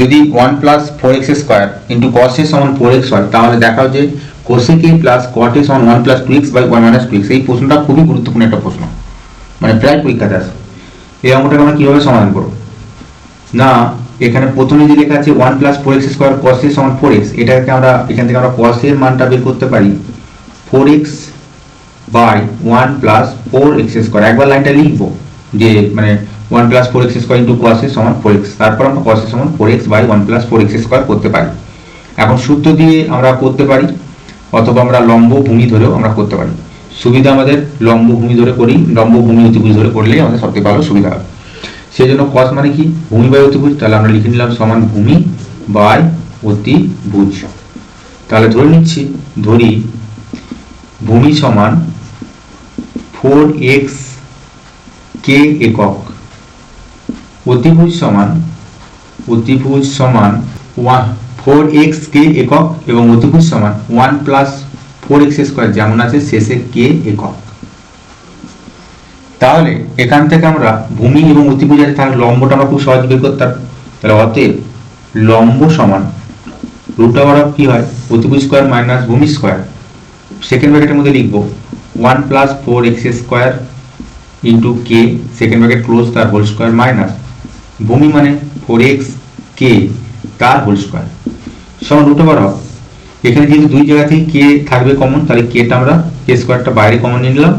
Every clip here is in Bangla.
যদি one plus four x square into cos সমান ফোর এক্স হয়, তাহলে দেখাও যে কোসেক এ প্লাস কট সমান one plus two x by one minus two x এই প্রশ্নটা খুবই গুরুত্বপূর্ণ একটা প্রশ্ন। মানে প্রায় পরীক্ষাতে আসে এই অঙ্কটাকে আমরা কীভাবে সমাধান করব? না, এখানে প্রথমে যে লেখা আছে one plus four x square cos সমান ফোর এক্স এটাকে আমরা, এখান থেকে আমরা কস এর মানটা বের করতে পারি। Four x by one plus four x square একবার লাইনটা লিখব যে মানে one plus four x square into cos সমান ফোর এক্স। তারপর আমরা কস সমান four x by one plus four x square করতে পারি। এখন সূত্র দিয়ে আমরা করতে পারি, অথবা আমরা লম্ব ভূমি ধরেও আমরা করতে পারি। সুবিধা আমাদের লম্ব ভূমি ধরে করি লম্ব ভূমি অতিভুজ ধরে করলেই আমাদের সবথেকে ভালো সুবিধা হবে। সেই জন্য কস মানে কি? ভূমি বাই অতিভুজ, তাহলে আমরা লিখে নিলাম সমান ভূমি বাই অতিভুজ। তাহলে ধরে নিচ্ছি, ধরি ভূমি সমান ফোর এক্স কে একক। অতিভুজ সমান অতিভুজ সমান ওয়ান ফোর এক্স কে একক এবং অতিভুজ সমান one plus four x square যেমন আছে শেষে কে একক। তাহলে এখান থেকে আমরা ভূমি এবং অতিভুজ আছে, তাহলে লম্বটা আমরা খুব সহজ বের করতাম। তাহলে অতএব লম্ব সমান রুট ওভার অফ কি হয়? অতিভুজ স্কোয়ার মাইনাস ভূমি স্কোয়ার সেকেন্ড ব্র্যাকেটের মধ্যে লিখব one plus four x square into k second bracket close তার হোল স্কোয়ার মাইনাস ভূমি মানে ফোর এক্স কে তার হোল স্কোয়ার সমান রুট ওভার অফ এখানে যেহেতু দুই জায়গা থেকে কে থাকবে কমন তাহলে কেটা আমরা কে স্কোয়ারটা বাইরে কমন নিয়ে নিলাম।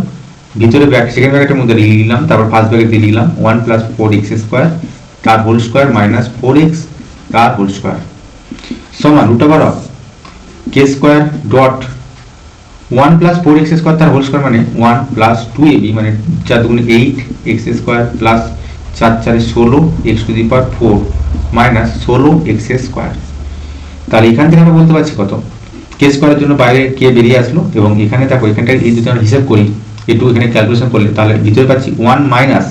ভিতরে ব্যাক সেকেন্ড ব্র্যাকেটের মধ্যে লিখে নিলাম তারপর ফার্স্ট ব্র্যাকেট দিয়ে লিখলাম one plus four x square তার whole square minus four x তার হোল স্কোয়ার সমান root over of k square dot one plus four x square তার হোল স্কোয়ার মানে ওয়ান প্লাস টু এবি মানে চার দুগুণে এইট এক্স স্কোয়ার প্লাস চার চারে ষোলো x to the power four minus ষোলো এক্স স্কোয়ার তাহলে এখান থেকে আমরা বলতে পারছি কত? কে স্কোয়ারের জন্য বাইরে কে বেরিয়ে আসলো এবং এখানে দেখো এখানটা এই যদি আমরা হিসাব করি। একটু এখানে ক্যালকুলেশন করলে তাহলে ভিতরে পাচ্ছি one minus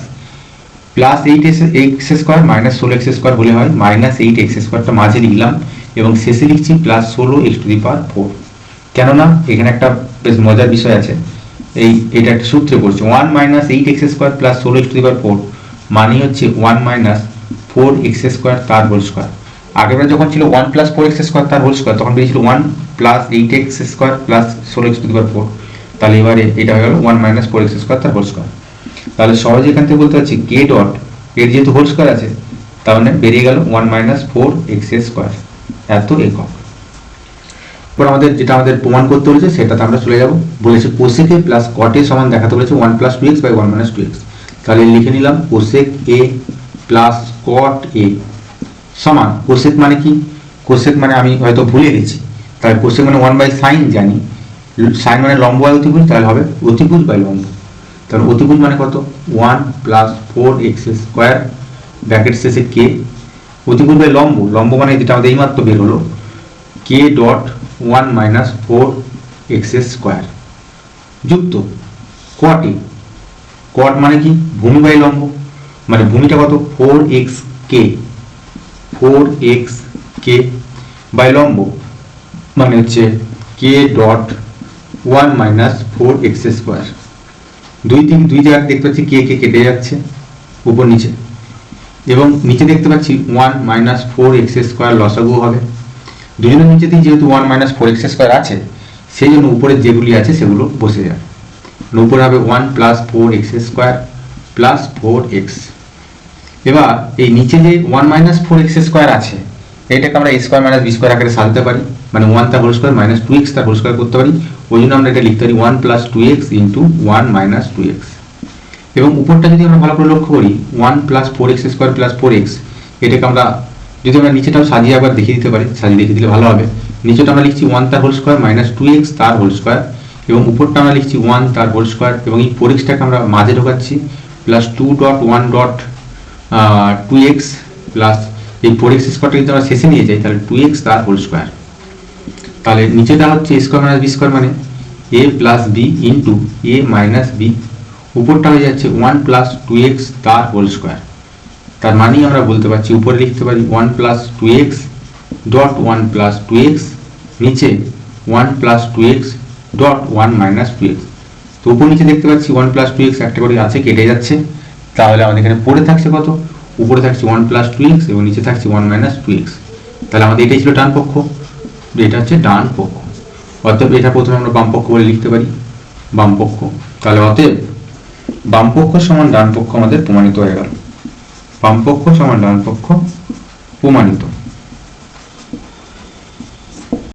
plus eight x x square minus ষোলো এক্স স্কোয়ার বলে হয় মাইনাস এইট এক্স স্কোয়ারটা মাঝে লিখলাম এবং শেষে লিখছি প্লাস ষোলো x to the power four কেননা এখানে একটা বেশ মজার বিষয় আছে, এই, এটা একটা সূত্রে পড়ছে। One minus eight x square plus ষোলো x to the power four মানে হচ্ছে one minus four x square তার হোল স্কোয়ার আগেরবার যখন ছিল one plus four x square তার হোল স্কোয়ার তখন বেরিয়েছিল one plus eight x square plus ষোলো এক্স পাওয়ার ফোর তাহলে এবারে এটা হয়ে গেল one minus four x square তার হোল স্কোয়ার তাহলে সহজে এখান থেকে বলতে পারছি কে ডট এর যেহেতু হোল স্কোয়ার আছে, তার মানে বেরিয়ে গেল one minus four x square এত একক। এরপর আমাদের যেটা আমাদের প্রমাণ করতে বলেছে, সেটাতে আমরা চলে যাব। বলেছে কোসেক প্লাস কটে সমান দেখাতে বলেছে one plus two x by one minus two x তাহলে লিখে নিলাম, কোসেক এ প্লাস কট এ সমান, কোসেক মানে কি? কোসেক মানে আমি হয়তো ভুলে গেছি। তাহলে কোসেক মানে ওয়ান বাই সাইন জানি। সাইন মানে লম্ব বাই অতিভুজ, তাহলে হবে অতিভুজ বাই লম্ব। তাহলে অতিভুজ মানে কত? One plus four x square bracket শেষে কে অতিভুজ বাই লম্ব লম্ব মানে যেটা আমাদের এইমাত্র বের হলো। K dot one minus four x square যুক্ত। কটে কট মানে কি? ভূমি বাই লম্ব। মানে ভূমিটা কত? Four x k four x k by লম্ব। মানে হচ্ছে k dot one minus four x square দুই তিন, দুই জায়গায় দেখতে পাচ্ছি কে কে কেটে যাচ্ছে উপর নিচে। এবং নিচে দেখতে পাচ্ছি one minus four x square লসাগু হবে। দুজনের নিচেতেই যেহেতু one minus four x square আছে, সেই জন্য উপরে যেগুলি আছে সেগুলো বসে যাবে। উপরে হবে one plus four x square plus four x এবার এই নিচে যে one minus four x square আছে, এটাকে আমরা স্কোয়ার মাইনাস বি স্কোয়ার আকারে সাজাতে পারি। মানে ওয়ান তার whole square minus two x তার হোল স্কোয়ার করতে পারি। ওই জন্য আমরা এটা লিখতে পারি one plus two x into one minus two x এবং উপরটা যদি আমরা ভালো করে লক্ষ্য করি one plus four x square plus four x এটাকে আমরা যদি আমরা নিচেটাও সাজিয়ে একবার দেখিয়ে দিতে পারি, সাজিয়ে দেখিয়ে দিলে ভালো হবে। নিচেটা আমরা লিখছি ওয়ান তার whole square minus two x তার হোল স্কোয়ার এবং উপরটা আমরা লিখছি ওয়ান তার হোল স্কোয়ার এবং এই ফোর এক্সটাকে আমরা মাঝে ঢোকাচ্ছি plus two dot one dot two x plus এই ফোর এক্স স্কোয়ারটা যদি আমরা শেষে নিয়ে যাই, তাহলে টু এক্স তার হোল স্কোয়ার তাহলে নিচেটা হচ্ছে স্কোয়ার মাইনাস বি স্কোয়ার মানে A plus B into A minus B উপরটা হয়ে যাচ্ছে ওয়ান প্লাস টু এক্স তার হোল স্কোয়ার তার মানেই আমরা বলতে পারছি, উপরে লিখতে পারি one plus two x dot one plus two x নিচে one plus two x dot one minus two x তো উপর নিচে দেখতে পাচ্ছি ওয়ান প্লাস টু এক্স একটা করে আছে, কেটে যাচ্ছে। তাহলে আমাদের এখানে পড়ে থাকছে কত? উপরে থাকছে ওয়ান প্লাস টু এক্স এবং নিচে থাকছে ওয়ান মাইনাস টু এক্স তাহলে আমাদের এটাই ছিল ডান পক্ষ। এটা হচ্ছে ডান পক্ষ। অতএব এটা প্রথমে আমরা বাম পক্ষ বলে লিখতে পারি। বাম পক্ষ। তাহলে অতএব বাম পক্ষ সমান ডান পক্ষ আমাদের প্রমাণিত হয়ে গেল। বাম পক্ষ সমান ডান পক্ষ প্রমাণিত।